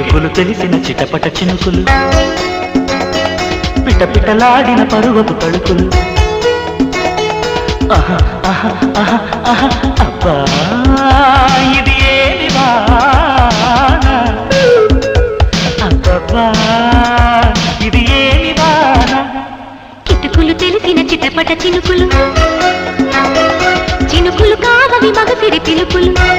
కిటుకులు తెలిసిన చిటపట చినుకులు. పిటపిటలాడిన పరువపు తడుకులు అబ్బా ఇది ఏమి వాన అబ్బబ్బా ఇది ఏమి కిటుకులు తెలిసిన చిటపట చినుకులు. చినుకులు కావవి మగసిరి పిలుపులు.